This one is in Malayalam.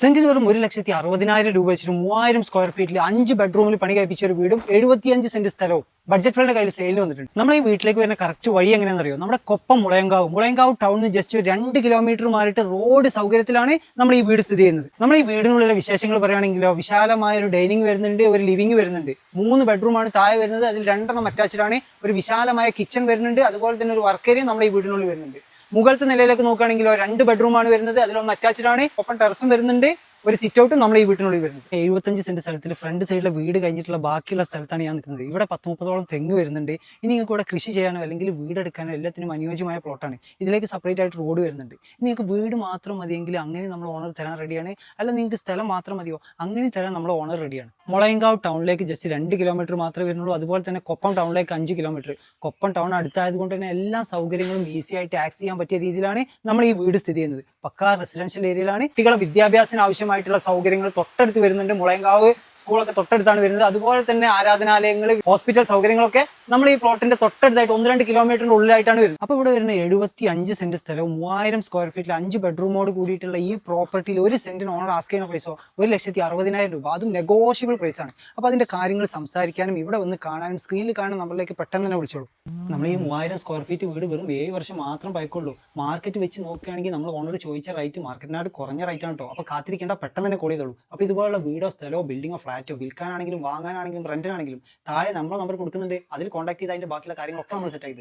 സെന്റിന് വെറും ഒരു ലക്ഷത്തി അറുപതിനായിരം രൂപ വെച്ചിട്ട് മൂവായിരം സ്ക്വയർ ഫീറ്റിൽ അഞ്ച് ബെഡ്റൂമിൽ പണി കഴിപ്പിച്ച ഒരു വീടും എഴുപത്തിയഞ്ച് സെന്റ് സ്ഥലവും ബഡ്ജറ്റ് ഫ്രണ്ട് കയ്യിൽ സെയിലിന് വന്നിട്ടുണ്ട്. നമ്മൾ ഈ വീട്ടിലേക്ക് വരുന്ന കറക്റ്റ് വഴി എങ്ങനെയാണെന്ന് അറിയോ നമ്മുടെ കൊപ്പം മുളയങ്കാവ്. മുളയങ്കാവ് ടൗണിൽ നിന്ന് ജസ്റ്റ് രണ്ട് കിലോമീറ്റർ മാറിയിട്ട് റോഡ് സൗകര്യത്തിലാണ് നമ്മൾ ഈ വീട് സ്ഥിതി ചെയ്യുന്നത്. നമ്മൾ ഈ വീടിനുള്ളിലെ വിശേഷങ്ങൾ പറയുകയാണെങ്കിലോ വിശാലമായ ഒരു ഡൈനിങ് വരുന്നുണ്ട് ഒരു ലിവിംഗ് വരുന്നുണ്ട്. മൂന്ന് ബെഡ്റൂമാണ് താഴെ വരുന്നത് അതിൽ രണ്ടെണ്ണം അറ്റാച്ച്ഡ് ആണ്. ഒരു വിശാലമായ കിച്ചൺ വരുന്നുണ്ട് അതുപോലെ തന്നെ ഒരു വർക്ക് ഏരിയ നമ്മുടെ ഈ വീടിനുള്ളിൽ വരുന്നുണ്ട്. മുകളിലത്തെ നിലയിലേക്ക് നോക്കുകയാണെങ്കിൽ രണ്ട് ബെഡ്റൂമാണ് വരുന്നത്. അതിലൊന്ന് അറ്റാച്ച്ഡ് ആണ്. ഒപ്പം ടെറസും വരുന്നുണ്ട്. ഒരു സിറ്റ് ഔട്ടും നമ്മൾ ഈ വീട്ടിനുള്ളിൽ വരുന്നത്. എഴുപത്തഞ്ച് സെന്റ് സ്ഥലത്തിൽ ഫ്രണ്ട് സൈഡിലെ വീട് കഴിഞ്ഞിട്ടുള്ള ബാക്കിയുള്ള സ്ഥലത്താണ് ഞാൻ നിൽക്കുന്നത് ഇവിടെ പത്ത് മുപ്പതോളം തെങ്ങ് വരുന്നുണ്ട്. ഇനി നിങ്ങൾക്ക് ഇവിടെ കൃഷി ചെയ്യാനോ അല്ലെങ്കിൽ വീടെടുക്കാനോ എല്ലാത്തിനും അനുയോജ്യമായ പ്ലോട്ടാണ് ഇതിലേക്ക് സെപ്പറേറ്റ് ആയിട്ട് റോഡ് വരുന്നുണ്ട്. നിങ്ങൾക്ക് വീട് മാത്രം മതിയെങ്കിൽ അങ്ങനെ നമ്മൾ ഓണർ തരാൻ റെഡിയാണ് അല്ല നിങ്ങൾക്ക് സ്ഥലം മാത്രം മതിയോ? അങ്ങനെ തരാൻ നമ്മൾ ഓണർ റെഡിയാണ് മുളയങ്കാവ് ടൗണിലേക്ക് ജസ്റ്റ് രണ്ട് കിലോമീറ്റർ മാത്രമേ വരുന്നുള്ളൂ. അതുപോലെ തന്നെ കൊപ്പം ടൗണിലേക്ക് അഞ്ച് കിലോമീറ്റർ കൊപ്പം ടൗൺ അടുത്തായതുകൊണ്ട് തന്നെ എല്ലാ സൗകര്യങ്ങളും ഈസി ആയിട്ട് ആക്സ് ചെയ്യാൻ പറ്റിയ രീതിയിലാണ് നമ്മൾ ഈ വീട് സ്ഥിതി ചെയ്യുന്നത്. പക്കാ റെസിഡൻഷ്യൽ ഏരിയയിലാണ് കുട്ടികളെ വിദ്യാഭ്യാസത്തിന് ആവശ്യമായിട്ടുള്ള സൗകര്യങ്ങൾ തൊട്ടടുത്ത് വരുന്നുണ്ട്. മുളയങ്കാവ് സ്കൂളൊക്കെ തൊട്ടടുത്താണ് വരുന്നത്. അതുപോലെ തന്നെ ആരാധനാലയങ്ങൾ ഹോസ്പിറ്റൽ സൗകര്യങ്ങളൊക്കെ നമ്മൾ ഈ പ്ലോട്ടിന്റെ തൊട്ടടുത്തായിട്ട് ഒന്ന് രണ്ട് കിലോമീറ്ററിന്റെ ഉള്ളിലായിട്ടാണ് വരുന്നത്. അപ്പോൾ ഇവിടെ വരുന്ന എഴുപത്തി അഞ്ച് സെന്റ് സ്ഥലവും മൂവായിരം സ്ക്വയർ ഫീറ്റിൽ അഞ്ച് ബെഡ്റൂമോട് കൂടിയിട്ടുള്ള ഈ പ്രോപ്പർട്ടിയിൽ ഒരു സെന്റിന് ഓണർ ആസ്ക് ചെയ്യുന്ന പ്രൈസോ ഒരു ലക്ഷത്തി അറുപതിനായിരം രൂപ. അതും നെഗോഷ്യബിൾ പ്രൈസ് ആണ്. അപ്പോൾ അതിന്റെ കാര്യങ്ങൾ സംസാരിക്കാനും ഇവിടെ വന്ന് കാണാനും സ്ക്രീനിൽ കാണാൻ നമ്മളിലേക്ക് പെട്ടെന്ന് തന്നെ വിളിച്ചോളൂ. നമ്മൾ ഈ മൂവായിരം സ്ക്വയർ ഫീറ്റ് വീട് വെറും ഏഴ് വർഷം മാത്രം പയക്കുള്ളൂ മാർക്കറ്റ് വെച്ച് നോക്കുകയാണെങ്കിൽ നമ്മൾ ഓണർ ചോദിച്ച റേറ്റ് മാർക്കറ്റിനായിട്ട് കുറഞ്ഞ റേറ്റ് ആണ് കേട്ടോ അപ്പോൾ കാത്തിരിക്കേണ്ട പെട്ടെന്ന് തന്നെ കോൾ ചെയ്തോളൂ. അപ്പോൾ ഇതുപോലുള്ള വീടോ സ്ഥലമോ ബിൽഡിങ്ങോ ഫ്ലാറ്റോ വിൽക്കാനാണെങ്കിലും വാങ്ങാനാണെങ്കിലും റെന്റിനാണെങ്കിലും താഴെ നമ്മൾ നമ്പർ കൊടുക്കുന്നുണ്ട്. അതിൽ കോൺടാക്ട് ചെയ്ത് അതിന്റെ ബാക്കിയുള്ള കാര്യങ്ങളൊക്കെ നമ്മൾ സെറ്റ് തരും.